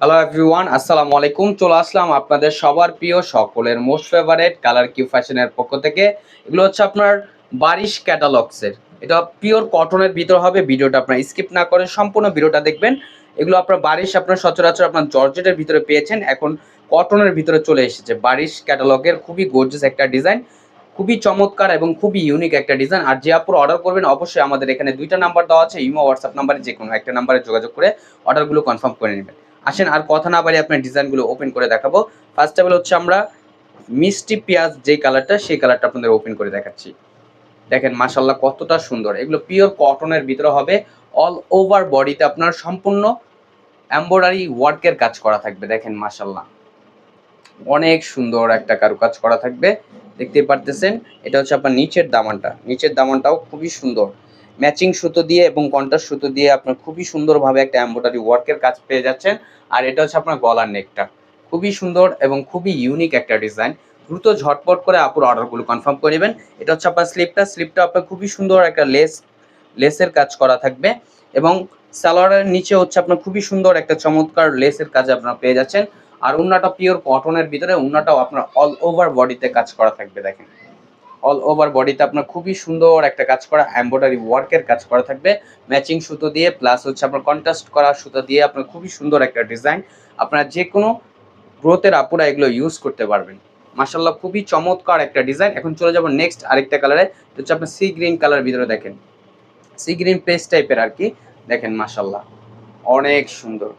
Hello everyone আসসালামু আলাইকুম চলে আসলাম আপনাদের সবার প্রিয় সকলের মোস্ট ফেভারেট কালার কিউ ফ্যাশনের পক্ষ থেকে। এগুলো হচ্ছে আপনার বারিশ ক্যাটালগসের এটা পিওর কটনের ভিতর হবে। ভিডিওটা আপনার স্কিপ না করে সম্পূর্ণ ভিডিওটা দেখবেন। এগুলো আপনার বারিশ, আপনার সচরাচর আপনার জর্জেটের ভিতরে পেয়েছেন। এখন কটনের ভিতরে চলে এসেছে। বারিশ ক্যাটালগের খুবই গর্জিয়াস একটা ডিজাইন খুবই চমৎকার এবং খুবই ইউনিক একটা ডিজাইন আর যে আপুর অর্ডার করবেন, অবশ্যই আমাদের এখানে দুইটা নাম্বার দেওয়া আছে। ইমো হোয়াটসঅ্যাপ নাম্বারে যে কোনো একটা নাম্বারে যোগাযোগ করে অর্ডারগুলো কনফার্ম করে নেবেন। আসেন, আর কথা না বাড়ি আপনার ডিজাইনগুলো ওপেন করে দেখাবো। ফার্স্ট অফ অল হচ্ছে আমরা মিষ্টি পেঁয়াজ যে কালারটা সেই কালারটা আপনাদের ওপেন করে দেখাচ্ছি। দেখেন মাশাল্লাহ কতটা সুন্দর। এগুলো পিওর কটনের ভিতরে হবে। অল ওভার বডিতে আপনার সম্পূর্ণ এম্ব্রয়ডারি ওয়ার্কের কাজ করা থাকবে। দেখেন মাশাল্লাহ অনেক সুন্দর একটা কারুকাজ করা থাকবে। দেখতে পারতেছেন? এটা হচ্ছে আপনার নিচের দামানটা। নিচের দামানটাও খুবই সুন্দর। ম্যাচিং সুতো দিয়ে এবং কন্ট্রাস্ট সুতো দিয়ে আপনার খুবই সুন্দরভাবে একটা এম্ব্রয়ডারি ওয়ার্কের কাজ পেয়ে যাচ্ছেন। আর এটা হচ্ছে আপনার গলার নেকটা। খুবই সুন্দর এবং খুবই ইউনিক একটা ডিজাইন দ্রুত ঝটপট করে আপুর অর্ডারগুলো কনফার্ম করে নেবেন। এটা হচ্ছে আপনার স্লিপটা স্লিপটা আপনার খুবই সুন্দর একটা লেস লেসের কাজ করা থাকবে এবং সালোয়ারের নিচে হচ্ছে আপনার খুবই সুন্দর একটা চমৎকার লেসের কাজ আপনারা পেয়ে যাচ্ছেন। আর উন্নাটা পিওর কটনের ভিতরে, উন্নাটাও আপনার অল ওভার বডিতে কাজ করা থাকবে, দেখেন। অল ওভার বডিতে আপনার খুবই সুন্দর একটা কাজ করা এমব্রয়ডারি ওয়ার্কের কাজ করা থাকবে। ম্যাচিং সুতো দিয়ে প্লাস হচ্ছে আপনার কন্ট্রাস্ট করা সুতো দিয়ে আপনার খুবই সুন্দর একটা ডিজাইন আপনারা যে কোনো গ্রোথের আপুরা এগুলো ইউজ করতে পারবেন। মাসাল্লাহ খুবই চমৎকার একটা ডিজাইন এখন চলে যাব নেক্সট আরেকটা কালারে হচ্ছে আপনার সি গ্রিন কালার ভিতরে দেখেন। সি গ্রিন পেস্ট টাইপের আর কি। দেখেন মাসাল্লাহ অনেক সুন্দর।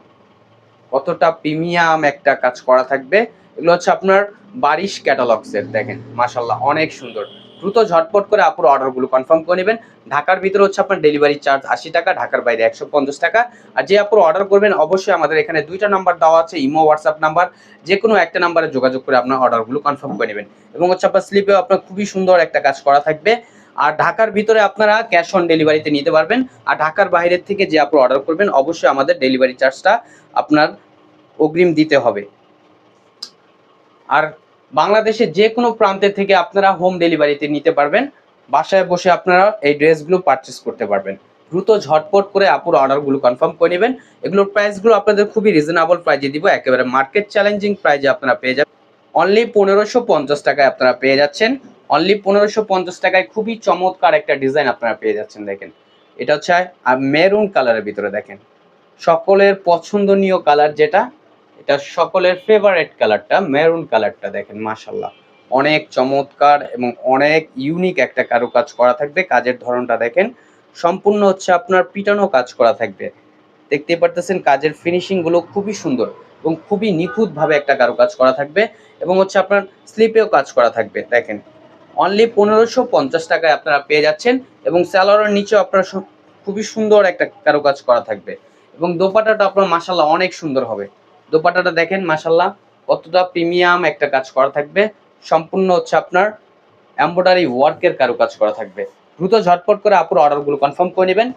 কতটা প্রিমিয়াম একটা কাজ করা থাকবে, এগুলো হচ্ছে আপনার বারিশ ক্যাটালগসের দেখেন মাসাল্লাহ অনেক সুন্দর। দ্রুত ঝটপট করে আপুর অর্ডারগুলো কনফার্ম করে নেবেন। ঢাকার ভিতরে হচ্ছে আপনার ডেলিভারি চার্জ আশি টাকা, ঢাকার বাইরে একশো পঞ্চাশ টাকা। আর যে আপুর অর্ডার করবেন, অবশ্যই আমাদের এখানে দুইটা নাম্বার দেওয়া আছে, ইমো হোয়াটসঅ্যাপ নাম্বার যে কোনো একটা নাম্বারে যোগাযোগ করে আপনার অর্ডারগুলো কনফার্ম করে নেবেন। এবং হচ্ছে আপনার স্লিপেও আপনার খুবই সুন্দর একটা কাজ করা থাকবে। আর ঢাকার ভিতরে আপনারা ক্যাশ অন ডেলিভারিতে নিতে পারবেন। আর ঢাকার বাইরের থেকে যে আপনি অর্ডার করবেন, অবশ্যই আমাদের ডেলিভারি চার্জটা আপনার অগ্রিম দিতে হবে। আর বাংলাদেশের যে কোনো প্রান্তের থেকে আপনারা হোম ডেলিভারিতে নিতে পারবেন। বাসায় বসে আপনারা এই ড্রেসগুলো পারচেস করতে পারবেন। দ্রুত ঝটপট করে আপুর অর্ডারগুলো কনফার্ম করে নেবেন। এগুলোর প্রাইসগুলো আপনাদের খুবই রিজনেবল প্রাইজে দিব। একেবারে মার্কেট চ্যালেঞ্জিং প্রাইজে আপনারা পেয়ে যাবেন। অনলি পনেরোশো পঞ্চাশ টাকায় আপনারা পেয়ে যাচ্ছেন। অনলি পনেরোশো পঞ্চাশ টাকায় খুবই চমৎকার একটা ডিজাইন আপনারা পেয়ে যাচ্ছেন, দেখেন। এটা হচ্ছে মেরুন কালারের ভিতরে দেখেন। সকলের পছন্দনীয় কালার যেটা, এটা সকলের ফেভারেট কালারটা মেরুন কালারটা দেখেন মাশাল্লাহ অনেক চমৎকার এবং অনেক ইউনিক একটা কারুকাজ করা থাকবে, কাজের ধরনটা দেখেন। সম্পূর্ণ হচ্ছে আপনার পিটানো কাজ করা থাকবে। দেখতে পারতেছেন, কাজের ফিনিশিংগুলো খুবই সুন্দর এবং খুবই নিখুঁত ভাবে একটা কারুকাজ করা থাকবে এবং হচ্ছে আপনার স্লিপেও কাজ করা থাকবে, দেখেন। অনলি পনেরোশো পঞ্চাশ টাকায় আপনারা পেয়ে যাচ্ছেন এবং স্যালোয়ারের নিচেও আপনার খুবই সুন্দর একটা কারুকাজ করা থাকবে। এবং দোপাটাটা আপনার মাসাল্লাহ অনেক সুন্দর হবে। দোপাটাটা দেখেন মাসাল্লাহ কতটা প্রিমিয়াম একটা কাজ করা থাকবে। সম্পূর্ণ হচ্ছে আপনার এম্ব্রয়ডারি ওয়ার্কের কারুকাজ করা থাকবে। দ্রুত ঝটপট করে আপুর অর্ডারগুলো কনফার্ম করে নেবেন।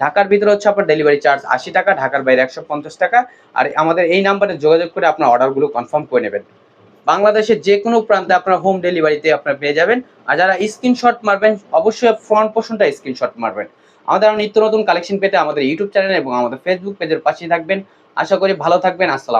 ঢাকার ভিতরে হচ্ছে আপনার ডেলিভারি চার্জ আশি টাকা, ঢাকার বাইরে একশো পঞ্চাশ টাকা। আর আমাদের এই নাম্বারে যোগাযোগ করে আপনার অর্ডারগুলো কনফার্ম করে নেবেন। বাংলাদেশের যে কোনো প্রান্তে আপনার হোম ডেলিভারিতে আপনারা পেয়ে যাবেন। আর যারা স্ক্রিনশট মারবেন, অবশ্যই ফ্রন্ট পোর্শনটা স্ক্রিনশট মারবেন। আমাদের আরও নিত্য নতুন কালেকশন পেতে আমাদের ইউটিউব চ্যানেল এবং আমাদের ফেসবুক পেজের পাশেই থাকবেন। আশা করি ভালো থাকবেন। আসসালাম